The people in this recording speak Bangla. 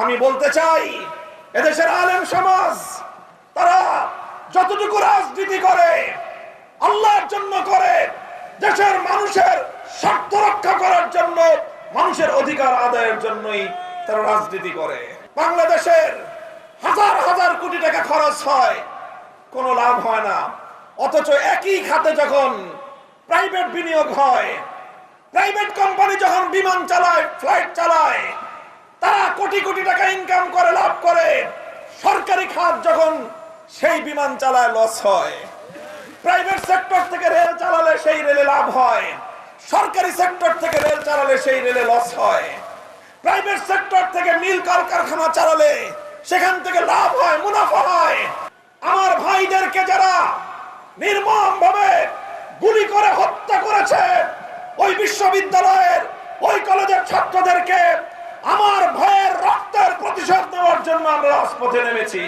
আমি বলতে চাই, এদেশের আলেম সমাজ, তারা যতটুকু রাজনীতি করে, আল্লাহর জন্য করে, দেশের মানুষের স্বার্থ রক্ষা করার জন্য, মানুষের অধিকার আদায়ের জন্যই তারা রাজনীতি করে। বাংলাদেশের হাজার হাজার কোটি টাকা খরচ হয়, কোনো লাভ হয় না। অথচ একই খাতে যখন প্রাইভেট বিনিয়োগ হয়, প্রাইভেট কোম্পানি যখন বিমান চালায়, ফ্লাইট চালায় তারা কোটি কোটি টাকা ইনকাম করে, লাভ করে, সরকারি খাত যখন সেই বিমান চালায় লস হয় প্রাইভেট সেক্টর থেকে রেল চালালে সেই রেলে লাভ হয়, সরকারি সেক্টর থেকে রেল চালালে সেই রেলে লস হয় প্রাইভেট সেক্টর থেকে মিল কলকারখানা চালালে সেখান থেকে লাভ হয়, মুনাফা হয়। আমার ভাইদেরকে যারা নির্মম ভাবে গুলি করে হত্যা করেছে, ওই বিশ্ববিদ্যালয়ের, ওই কলেজের ছাত্রদেরকে আমার জন্য আমরা রাজপথে নেমেছি।